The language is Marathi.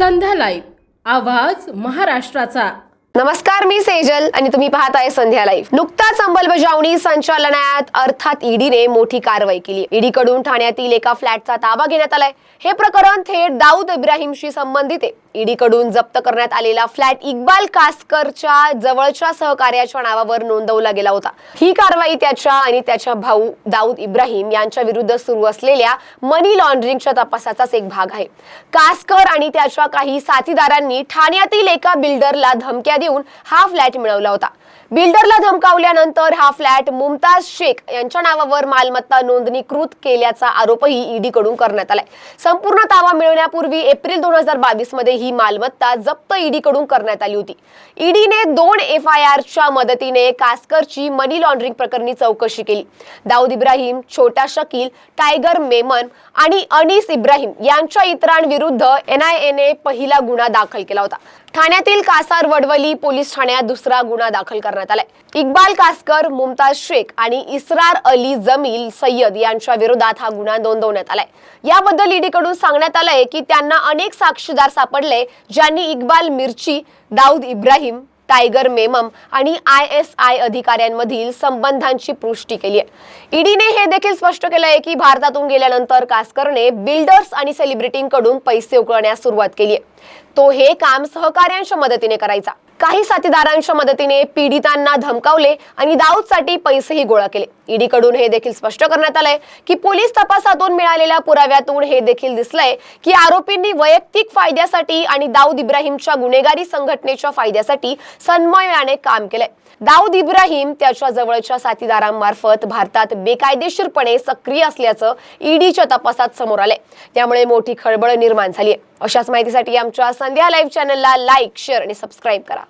संध्या लाईव्ह आवाज महाराष्ट्राचा. नमस्कार मी सेजल आणि तुम्ही पाहताय संध्या लाईव्ह नुकताच अंमलबजावणी संचालनालयात अर्थात ईडीने मोठी कारवाई केली. ईडी कडून ठाण्यातील एका फ्लॅटचा ताबा घेण्यात आलाय. हे प्रकरण थेट दाऊद इब्राहिमशी संबंधित आहे. ईडीकडून जप्त करण्यात आलेला फ्लॅट इक्बाल कासकरच्या जवळच्या सहकार्याच्या नावावर नोंदवला गेला होता. ही कारवाई त्याच्या आणि त्याच्या भाऊ दाऊद इब्राहिम यांच्या विरुद्ध सुरू असलेल्या मनी लॉन्ड्रिंगच्या तपासाचाच एक भाग आहे. कासकर आणि त्याच्या काही साथीदारांनी ठाण्यातील एका बिल्डरला धमक्या देऊन हा फ्लॅट मिळवला होता. बिल्डरला धमकावल्यानंतर हा फ्लॅट मुमताज शेख यांच्या नावावर मालमत्ता नोंदणीकृत केल्याचा आरोपही ईडी कडून करण्यात आलाय. संपूर्ण ताबा मिळवण्यापूर्वी एप्रिल दोन हजार बावीसमध्ये ही मालमत्ता जप्त ईडी कडून करण्यात आली होती. ईडीने दोन एफ आय आरच्या मदतीने कास्करची मनी लॉन्ड्रिंग प्रकरणी चौकशी केली. दाऊद इब्राहिम छोटा शकील टायगर मेमन आणि अनीस इब्राहिम यांच्या इतरांविरुद्ध एनआयएने पहिला गुन्हा दाखल केला होता. ठाण्यातील कासार वडवली पोलीस ठाण्यात दुसरा गुन्हा दाखल करण्यात आलाय. इक्बाल कासकर मुमताज शेख आणि इस्रार अली जमील सय्यद यांच्या विरोधात हा गुन्हा नोंदवण्यात आलाय. याबद्दल ईडीकडून सांगण्यात आलंय की त्यांना अनेक साक्षीदार सापडले ज्यांनी इक्बाल मिर्ची दाऊद इब्राहिम टायगर मेमम आणि आय एस आय अधिकाऱ्यांमधील संबंधांची पुष्टी केली आहे. ईडीने हे देखील स्पष्ट केलंय की भारतातून गेल्यानंतर कासकरने बिल्डर्स आणि सेलिब्रिटींकडून पैसे उकळण्यास सुरुवात केली आहे. तो हे काम सहकार्यांच्या मदतीने करायचा. काही साथीदारांच्या मदतीने पीडितांना धमकावले आणि दाऊदसाठी पैसेही गोळा केले. ईडी कडून हे देखील स्पष्ट करण्यात आलंय की पोलीस तपासातून मिळालेल्या पुराव्यातून हे देखील दिसलंय की आरोपींनी वैयक्तिक फायद्यासाठी आणि दाऊद इब्राहिमच्या गुन्हेगारी संघटनेच्या फायद्यासाठी सन्मयाने काम केलंय. दाऊद इब्राहिम त्याच्या जवळच्या साथीदारांमार्फत भारतात बेकायदेशीरपणे सक्रिय असल्याचं ईडीच्या तपासात समोर आलंय. त्यामुळे मोठी खळबळ निर्माण झाली आहे अशाच माहितीसाठी आमच्या संध्या लाईव्ह चॅनलला लाईक शेअर आणि सबस्क्राईब करा.